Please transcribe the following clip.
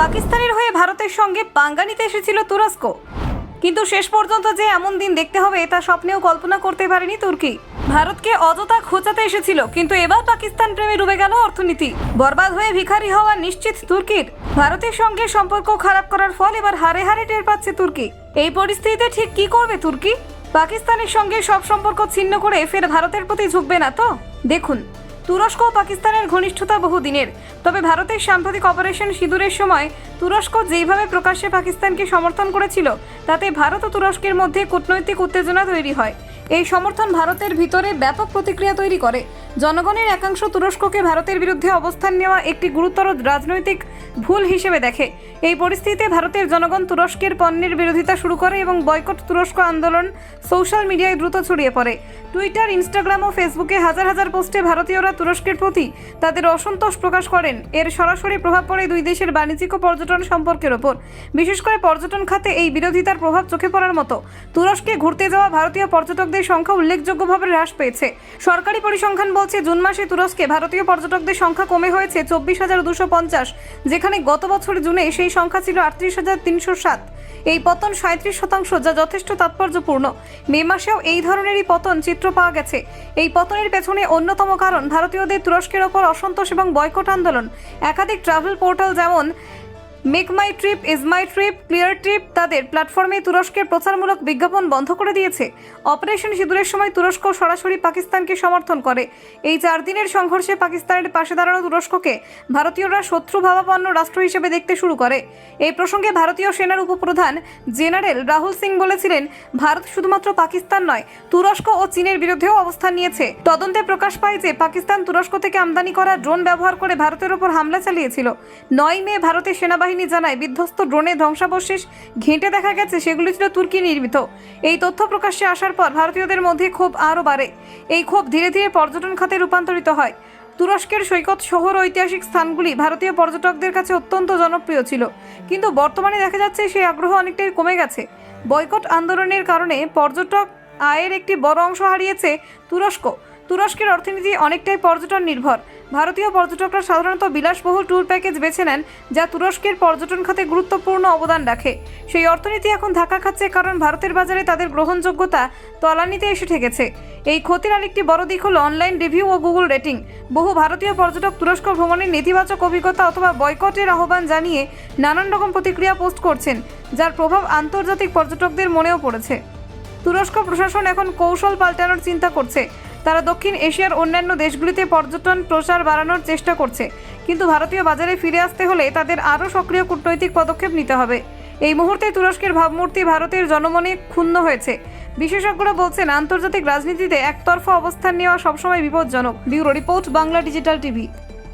পাকিস্তানের হয়ে ভারতের সঙ্গে পাঙ্গা নিতে এসেছিল তুরস্ক। কিন্তু শেষ পর্যন্ত যে এমন দিন দেখতে হবে, তা স্বপ্নেও কল্পনা করতে পারেনি তুর্কি। ভারতকে অযথা খোঁচাতে এসেছিল, কিন্তু এবার পাকিস্তান প্রেমে ডুবে গেল অর্থনীতি। বরবাদ হয়ে ভিখারি হওয়া নিশ্চিত তুর্কির। ভারতের সঙ্গে সম্পর্ক খারাপ করার ফল এবার হারে হারে টের পাচ্ছে তুর্কি। এই পরিস্থিতিতে ঠিক কি করবে তুর্কি? পাকিস্তানের সঙ্গে সব সম্পর্ক ছিন্ন করে ফের ভারতের প্রতি ঝুঁকবে না তো? দেখুন। তুরস্ক ও পাকিস্তানের ঘনিষ্ঠতা বহুদিনের। তবে ভারতের সাম্প্রতিক অপারেশন সিঁদুরের সময় তুরস্ক যেইভাবে প্রকাশ্যে পাকিস্তানকে সমর্থন করেছিল, তাতে ভারত ও তুরস্কের মধ্যে কূটনৈতিক উত্তেজনা তৈরি হয়। এই সমর্থন ভারতের ভিতরে ব্যাপক প্রতিক্রিয়া তৈরি করে। জনগণের একাংশ তুরস্ককে ভারতের বিরুদ্ধে অবস্থান নেওয়া একটি গুরুতর রাজনৈতিক ভুল হিসেবে দেখে। এই পরিস্থিতিতে ভারতের জনগণ তুরস্কের পণ্যের বিরোধিতা শুরু করে এবং বয়কট তুরস্ক আন্দোলন সোশ্যাল মিডিয়ায় দ্রুত ছড়িয়ে পড়ে। টুইটার, ইনস্টাগ্রাম ও ফেসবুকে হাজার হাজার পোস্টে ভারতীয়রা তুরস্কের প্রতি তাদের অসন্তোষ প্রকাশ করেন। এর সরাসরি প্রভাব পড়ে দুই দেশের বাণিজ্যিক ও পর্যটন সম্পর্কের ওপর। বিশেষ করে পর্যটন খাতে এই বিরোধিতার প্রভাব চোখে পড়ার মতো। তুরস্কে ঘুরতে যাওয়া ভারতীয় পর্যটকদের সংখ্যা উল্লেখযোগ্যভাবে হ্রাস পেয়েছে। সরকারি পরিসংখ্যান বলছে, জুন মাসে তুরস্কে ভারতীয় পর্যটকদের সংখ্যা কমে হয়েছে চব্বিশ হাজার দুশো পঞ্চাশ, যেখানে গত বছর জুনে সেই সংখ্যা ছিল আটত্রিশ হাজার তিনশো সাত। এই পতন সাঁত্রিশ শতাংশ, যা যথেষ্ট তাৎপর্যপূর্ণ। মে মাসেও এই ধরনেরই পতন চিত্র পাওয়া গেছে। এই পতনের পেছনে অন্যতম কারণ, ভারতীয়দের তুরস্কের ওপর অসন্তোষ এবং বয়কট আন্দোলন। একাধিক ট্রাভেল পোর্টাল যেমন make my trip ease my trip clear trip তাদের প্ল্যাটফর্মে তুরস্কের প্রচারমূলক বিজ্ঞাপন বন্ধ করে দিয়েছে। অপারেশন সিঁদুরের সময় তুরস্ক সরাসরি পাকিস্তানকে সমর্থন করে। এই চার দিনের সংঘর্ষে পাকিস্তানের পাশে দাঁড়ানো তুরস্ককে ভারতীয়রা শত্রু ভাবাপন্ন রাষ্ট্র হিসেবে দেখতে শুরু করে। এই প্রসঙ্গে ভারতীয় সেনার উপপ্রধান জেনারেল রাহুল সিং বলেছিলেন, ভারত শুধুমাত্র পাকিস্তান নয়, তুরস্ক ও চীনের বিরুদ্ধেও অবস্থান নিয়েছে। তদন্তে প্রকাশ পায় যে পাকিস্তান তুরস্ক থেকে আমদানি করা ড্রোন ব্যবহার করে ভারতের ওপর হামলা চালিয়েছিল। নয় মে ভারতের সেনাবাহিনী জানায়, বিধ্বস্ত ড্রোনে ধ্বংসাবশেষ ঘেঁটে দেখা গেছে, সেগুলি ছিল তুর্কি নির্মিত। এই তথ্য প্রকাশ্যে আসার পর ভারতীয়দের মধ্যে ক্ষোভ আরও বাড়ে। এই ক্ষোভ ধীরে ধীরে পর্যটন খাতে রূপান্তরিত হয়। তুরস্কের সৈকত শহর ঐতিহাসিক স্থানগুলি ভারতীয় পর্যটকদের কাছে অত্যন্ত জনপ্রিয় ছিল। কিন্তু বর্তমানে দেখা যাচ্ছে সেই আগ্রহ অনেকটাই কমে গেছে। বয়কট আন্দোলনের কারণে পর্যটক আয়ের একটি বড় অংশ হারিয়েছে তুরস্ক। তুরস্কের অর্থনীতি অনেকটাই পর্যটন নির্ভর। ভারতীয় পর্যটকরা সাধারণত বিলাসবহুল ট্যুর প্যাকেজ বেছে নেন, যা তুরস্কের পর্যটন খাতে গুরুত্বপূর্ণ অবদান রাখে। সেই অর্থনীতি এখন ধাক্কা খাচ্ছে কারণ ভারতের বাজারে তাদের গ্রহণযোগ্যতা তলানিতে এসে ঠেকেছে। এই ক্ষতির আরেকটি বড় দিক হলো অনলাইন রিভিউ ও গুগল রেটিং বহু ভারতীয় পর্যটক তুরস্ক ভ্রমণের নেতিবাচক অভিজ্ঞতা অথবা বয়কটের আহ্বান জানিয়ে নানান রকম প্রতিক্রিয়া পোস্ট করছেন, যার প্রভাব আন্তর্জাতিক পর্যটকদের মনেও পড়েছে। তুরস্ক প্রশাসন এখন কৌশল পাল্টানোর চিন্তা করছে। তারা দক্ষিণ এশিয়ার অন্যান্য দেশগুলিতে পর্যটন প্রসার বাড়ানোর চেষ্টা করছে। কিন্তু ভারতীয় বাজারে ফিরে আসতে হলে তাদের আরও সক্রিয় কূটনৈতিক পদক্ষেপ নিতে হবে। এই মুহূর্তে তুরস্কের ভাবমূর্তি ভারতের জনমনে ক্ষুণ্ণ হয়েছে। বিশেষজ্ঞরা বলছেন, আন্তর্জাতিক রাজনীতিতে একতরফা অবস্থান নেওয়া সবসময় বিপজ্জনক। Bureau report, Bangla digital TV.